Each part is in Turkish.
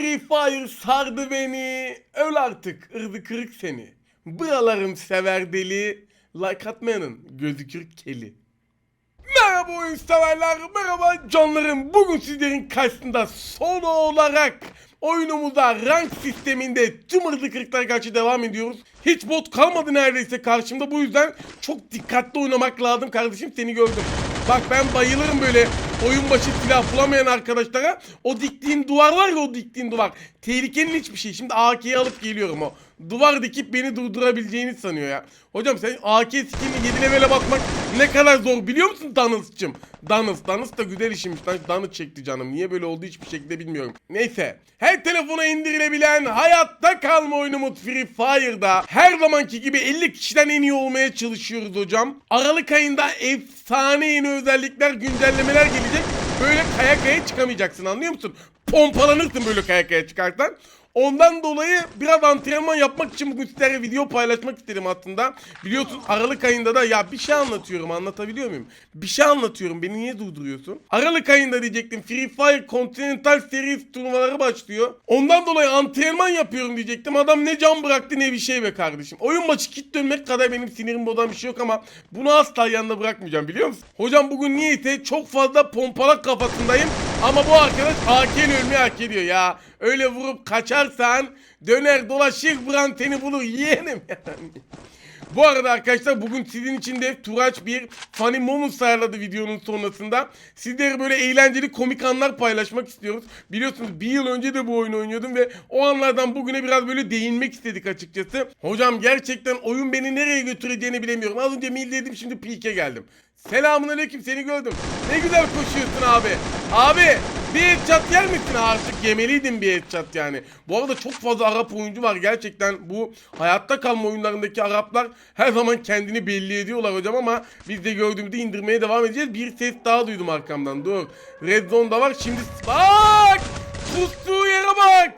Free Fire sardı beni. Öl artık ırdı kırık seni. Buralarım sever deli. Like atmayanın gözü kırık keli. Merhaba oyun severler, merhaba canlarım. Bugün sizlerin karşısında solo olarak oyunumuza rank sisteminde tüm hırdı kırıklara karşı devam ediyoruz. Hiç bot kalmadı neredeyse karşımda. Bu yüzden çok dikkatli oynamak lazım kardeşim. Seni gördüm. Bak ben bayılırım böyle oyun başı silah bulamayan arkadaşlara. O diktiğin duvar var ya o diktiğin duvar. Tehlikenin hiçbir şey. Şimdi AK'yi alıp geliyorum o. Duvar dikip beni durdurabileceğini sanıyor ya. Hocam sen AK skinini 7 levele bakmak ne kadar zor biliyor musun Danıs'cım? Danıs, Danıs da güzel işmiş lan. Danıs çekti canım. Niye böyle oldu hiçbir şekilde bilmiyorum. Neyse. Her telefona indirilebilen hayatta kalma oyunumuz Free Fire'da her zamanki gibi 50 kişiden en iyi olmaya çalışıyoruz hocam. Aralık ayında efsane yeni özellikler, güncellemeler gelecek. Böyle kaya kaya çıkamayacaksın anlıyor musun? Pompalanırsın böyle kaya kaya çıkarsan. Ondan dolayı biraz antrenman yapmak için bugün sizlere video paylaşmak istedim aslında. Biliyorsun Aralık ayında da ya bir şey anlatıyorum anlatabiliyor muyum? Bir şey anlatıyorum beni niye durduruyorsun? Aralık ayında diyecektim Free Fire Continental Series turnuvaları başlıyor. Ondan dolayı antrenman yapıyorum diyecektim. Adam ne can bıraktı ne bir şey be kardeşim. Oyun maçı kit dönmek kadar benim sinirim bozan bir şey yok ama bunu asla yanında bırakmayacağım biliyor musun? Hocam bugün niyeyse çok fazla pompalak kafasındayım. Ama bu arkadaş AK ile ölmeyi hak ediyor ya. Öyle vurup kaçarsan döner dolaşır branteni bulur yeğenim yani. Bu arada arkadaşlar bugün sizin için de Turaç bir funny moment ayarladı videonun sonrasında. Sizlere böyle eğlenceli komik anlar paylaşmak istiyoruz. Biliyorsunuz bir yıl önce de bu oyunu oynuyordum ve o anlardan bugüne biraz böyle değinmek istedik açıkçası. Hocam gerçekten oyun beni nereye götüreceğini bilemiyorum. Az önce mil dedim şimdi peak'e geldim. Selamun aleyküm seni gördüm. Ne güzel koşuyorsun abi. Abi bir headshot yer misin? Artık yemeliydin bir headshot yani. Bu arada çok fazla Arap oyuncu var. Gerçekten bu hayatta kalma oyunlarındaki Araplar her zaman kendini belli ediyorlar hocam ama biz de gördüğümüzde indirmeye devam edeceğiz. Bir ses daha duydum arkamdan. Dur. Red Zone'da var. Şimdi bak! Pustuğu yere bak!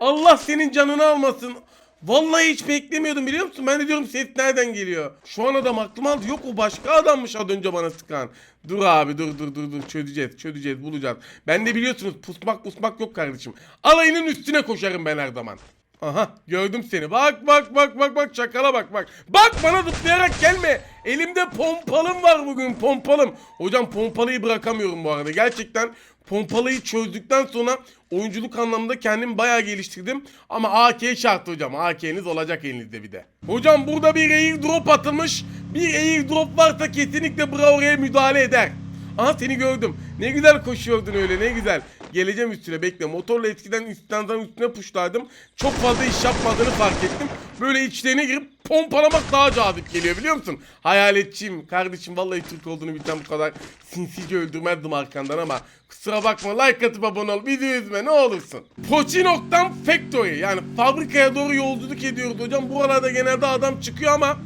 Allah senin canını almasın. Vallahi hiç beklemiyordum biliyor musun? Ben de diyorum ses nereden geliyor? Şu an adam aklım aldı. Yok o başka adammış az önce bana sıkan. Dur abi dur dur dur dur çözeceğiz çözeceğiz bulacağız. Ben de biliyorsunuz pusmak pusmak yok kardeşim. Alayının üstüne koşarım ben her zaman. Aha gördüm seni. Bak bak bak bak bak çakala bak bak. Bak bana zıplayarak gelme. Elimde pompalım var bugün pompalım. Hocam pompalıyı bırakamıyorum bu arada. Gerçekten pompalıyı çözdükten sonra oyunculuk anlamında kendimi bayağı geliştirdim. Ama AK şart hocam. AK'niz olacak elinizde bir de. Hocam burada bir airdrop atılmış. Bir airdrop varsa kesinlikle bura oraya müdahale eder. Aha seni gördüm. Ne güzel koşuyordun öyle ne güzel. Geleceğim üstüne bekle. Motorla eskiden üstten üstüne puşlardım. Çok fazla iş yapmadığını fark ettim. Böyle içlerine girip pompalamak daha cazip geliyor biliyor musun? Hayaletçiyim. Kardeşim vallahi Türk olduğunu bilsem bu kadar sinsice öldürmezdim arkandan ama kusura bakma like atıp abone ol. Bizi üzme ne olursun. Pochinok'tan Factory yani fabrikaya doğru yolculuk ediyoruz hocam. Buralarda genelde adam çıkıyor ama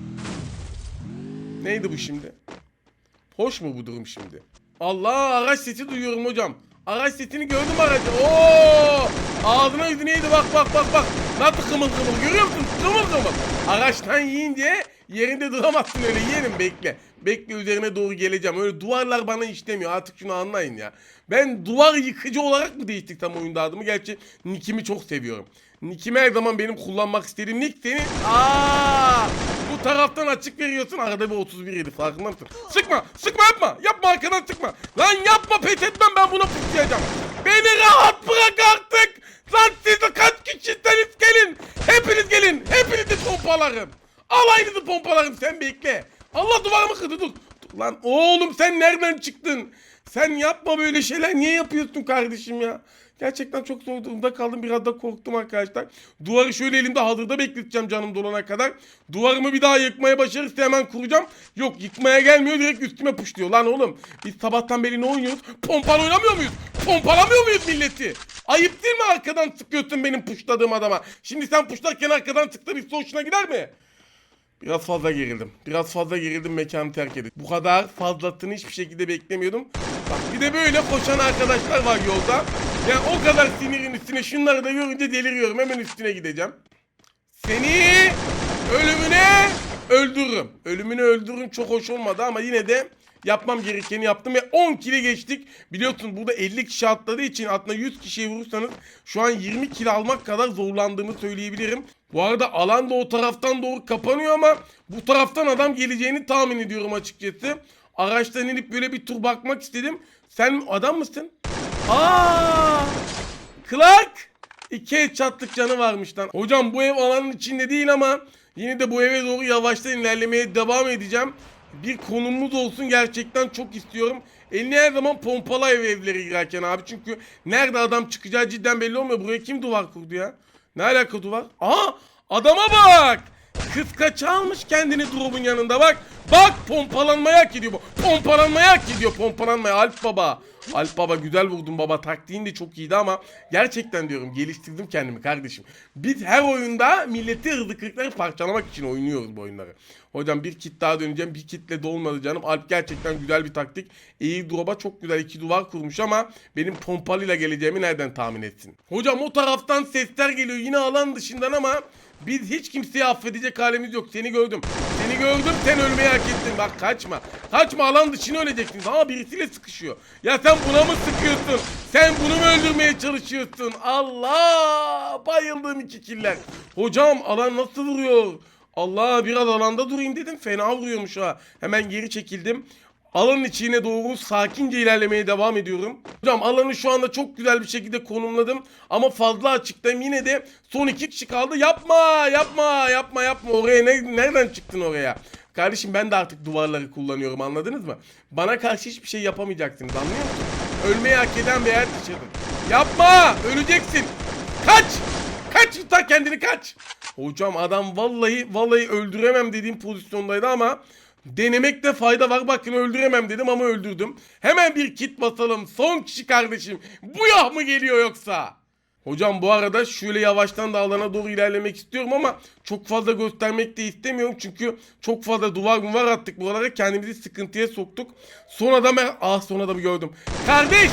Neydi bu şimdi? Hoş mu bu durum şimdi? Allah araç sesi duyuyorum hocam. Araç sesini gördüm aracı. Oo! Ağzına yüzüne yedi bak bak bak bak. Nasıl kımıl kımıl görüyor musun? Kımıl kımıl. Araçtan yiyince yerinde duramazsın öyle yeğenim bekle. Bekle üzerine doğru geleceğim. Öyle duvarlar bana işlemiyor artık şunu anlayın ya. Ben duvar yıkıcı olarak mı değiştirsem oyunda adımı? Gerçi Nick'imi çok seviyorum. Nick'imi her zaman benim kullanmak istediğim Nick senin. Aa! Taraftan açık veriyorsun arada bir 31 yedi farkında mısın? Sıkma sıkma yapma yapma arkadan sıkma. Lan yapma pes etmem ben buna puslayacağım. Beni rahat bırak artık. Lan siz de kaç kişisiniz gelin. Hepiniz gelin hepinizi pompalarım. Alayınızı pompalarım sen bekle. Allah duvarımı kırdı dur. Lan oğlum sen nereden çıktın? Sen yapma böyle şeyler niye yapıyorsun kardeşim ya? Gerçekten çok zor durumda kaldım. Biraz da korktum arkadaşlar. Duvarı şöyle elimde hazırda bekleteceğim canım dolana kadar. Duvarımı bir daha yıkmaya başarırsa hemen kuracağım. Yok yıkmaya gelmiyor direkt üstüme puşluyor. Lan oğlum biz sabahtan beri ne oynuyoruz? Pompal oynamıyor muyuz? Pompalamıyor muyuz milleti? Ayıp değil mi arkadan sıkıyorsun benim puşladığım adama? Şimdi sen puşlarken arkadan sıktı bir hoşuna gider mi? Biraz fazla gerildim. Biraz fazla gerildim mekanı terk edip. Bu kadar fazlasını hiçbir şekilde beklemiyordum. Bak bir de böyle koşan arkadaşlar var yolda. Yani o kadar sinirin üstüne şunları da görünce deliriyorum. Hemen üstüne gideceğim. Seni ölümüne öldürürüm. Ölümünü öldürürüm çok hoş olmadı ama yine de Yapmam gerekeni yaptım ve 10 kili geçtik. Biliyorsun burada 50 kişi atladığı için aslında 100 kişiye vurursanız şu an 20 kilo almak kadar zorlandığımı söyleyebilirim. Bu arada alan da o taraftan doğru kapanıyor ama bu taraftan adam geleceğini tahmin ediyorum açıkçası. Araçtan inip böyle bir tur bakmak istedim. Sen adam mısın? Aa! Clark! İki çatlık canı varmış lan. Hocam bu ev alanın içinde değil ama yine de bu eve doğru yavaştan ilerlemeye devam edeceğim. Bir konumumuz olsun gerçekten çok istiyorum. Eline her zaman pompala ev evleri girerken abi. Çünkü nerede adam çıkacağı cidden belli olmuyor. Buraya kim duvar kurdu ya? Ne alaka duvar? Aha! Adama bak! Kız kaça almış kendini drop'un yanında bak. Bak pompalanmaya hak ediyor bu. Pompalanmaya hak ediyor pompalanmaya Alp baba. Alp baba güzel vurdun baba taktiğin de çok iyiydi ama gerçekten diyorum geliştirdim kendimi kardeşim. Biz her oyunda milleti hızlı kırıkları parçalamak için oynuyoruz bu oyunları. Hocam bir kit daha döneceğim bir kitle dolmadı canım. Alp gerçekten güzel bir taktik. Airdrop'a çok güzel iki duvar kurmuş ama benim pompalıyla geleceğimi nereden tahmin etsin? Hocam o taraftan sesler geliyor yine alan dışından ama biz hiç kimseyi affedecek halimiz yok. Seni gördüm. Seni gördüm sen ölmeyi hak ettin. Bak kaçma. Kaçma alan dışına öleceksin. Ama birisiyle sıkışıyor. Ya sen buna mı sıkıyorsun? Sen bunu mu öldürmeye çalışıyorsun? Allah! Bayıldım iki killer. Hocam alan nasıl vuruyor? Allah biraz alanda durayım dedim. Fena vuruyormuş ha. Hemen geri çekildim. Alanın içine doğru sakince ilerlemeye devam ediyorum. Hocam alanı şu anda çok güzel bir şekilde konumladım. Ama fazla açıktayım. Yine de son iki kişi kaldı. Yapma yapma yapma yapma. Oraya ne, nereden çıktın oraya? Kardeşim ben de artık duvarları kullanıyorum anladınız mı? Bana karşı hiçbir şey yapamayacaksınız anlıyor musun? Ölmeyi hak eden bir yer dışarı. Yapma! Öleceksin. Kaç! Kaç tutar kendini kaç. Hocam adam vallahi vallahi öldüremem dediğim pozisyondaydı ama denemekte fayda var. Bakın öldüremem dedim ama öldürdüm. Hemen bir kit basalım. Son kişi kardeşim. Bu yah mı geliyor yoksa? Hocam bu arada şöyle yavaştan da alana doğru ilerlemek istiyorum ama çok fazla göstermek de istemiyorum. Çünkü çok fazla duvar mı var attık buralara kendimizi sıkıntıya soktuk. Son adamı ah son adamı gördüm. Kardeş!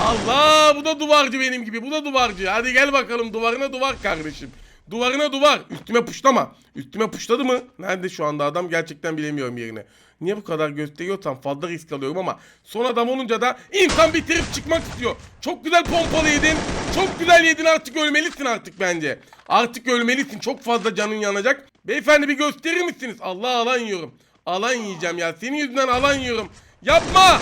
Allah bu da duvarcı benim gibi bu da duvarcı. Hadi gel bakalım duvarına duvar kardeşim. Duvarına duvar. Üstüme puşlama. Üstüme puşladı mı? Nerede şu anda adam? Gerçekten bilemiyorum yerini. Niye bu kadar gösteriyorsam fazla risk alıyorum ama son adam olunca da insan bitirip çıkmak istiyor. Çok güzel pompalı yedin. Çok güzel yedin artık ölmelisin artık bence. Artık ölmelisin. Çok fazla canın yanacak. Beyefendi bir gösterir misiniz? Allah alan yiyorum. Alan yiyeceğim ya. Senin yüzünden alan yiyorum. Yapma.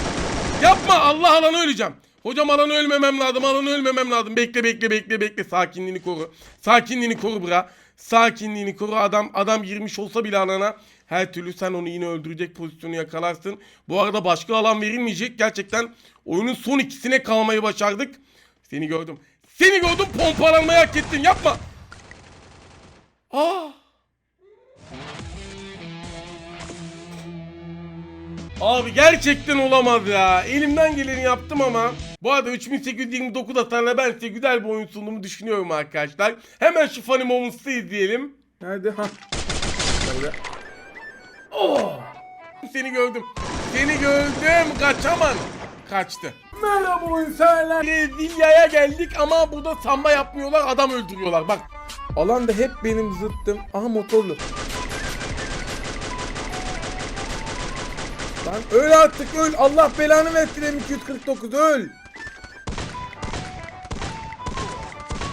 Yapma. Allah alanı öleceğim. Hocam alanı ölmemem lazım. Alanı ölmemem lazım. Bekle bekle bekle bekle. Sakinliğini koru. Sakinliğini koru bra. Sakinliğini koru. Adam adam girmiş olsa bile alana her türlü sen onu yine öldürecek pozisyonu yakalarsın. Bu arada başka alan verilmeyecek. Gerçekten oyunun son ikisine kalmayı başardık. Seni gördüm. Seni gördüm pompalanmayı hak ettin. Yapma. Ah. Abi gerçekten olamaz ya. Elimden geleni yaptım ama. Bu arada 3829 hasarla ben size güzel bir oyun sunduğumu düşünüyorum arkadaşlar. Hemen şu Funny Moments'ı izleyelim. Nerede? Ha. Nerede? Oh! Seni gördüm. Seni gördüm. Kaçaman. Kaçtı. Merhaba oyunseverler. Brezilya'ya geldik ama burada samba yapmıyorlar. Adam öldürüyorlar. Bak. Alan da hep benim zıttım. Aha motorlu. Lan öl artık öl. Allah belanı versin M249 öl.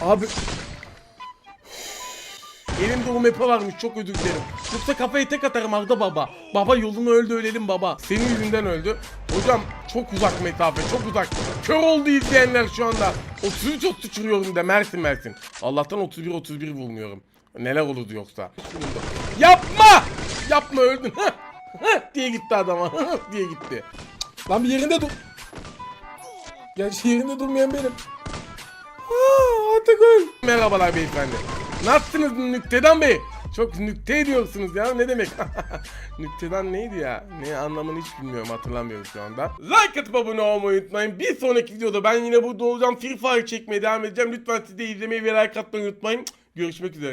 Abi. Elimde o map'e varmış çok özür dilerim. Yoksa kafayı tek atarım Arda baba. Baba yolunu öldü ölelim baba. Senin yüzünden öldü. Hocam çok uzak mesafe çok uzak. Kör oldu izleyenler şu anda. 33 30 uçuruyorum da Mersin Mersin. Allah'tan 31 31 bulmuyorum. Neler olurdu yoksa. Yapma! Yapma öldün. Diye gitti adama. Diye gitti. Lan bir yerinde dur. Gerçi yerinde durmayan benim. Aa, öl. Merhabalar beyefendi. Nasılsınız Nüktedan Bey? Çok nükte ediyorsunuz ya ne demek? Nüktedan neydi ya? Ne anlamını hiç bilmiyorum hatırlamıyorum şu anda. Like atıp abone olmayı unutmayın. Bir sonraki videoda ben yine burada olacağım. Free Fire çekmeye devam edeceğim. Lütfen siz de izlemeyi ve like atmayı unutmayın. Görüşmek üzere.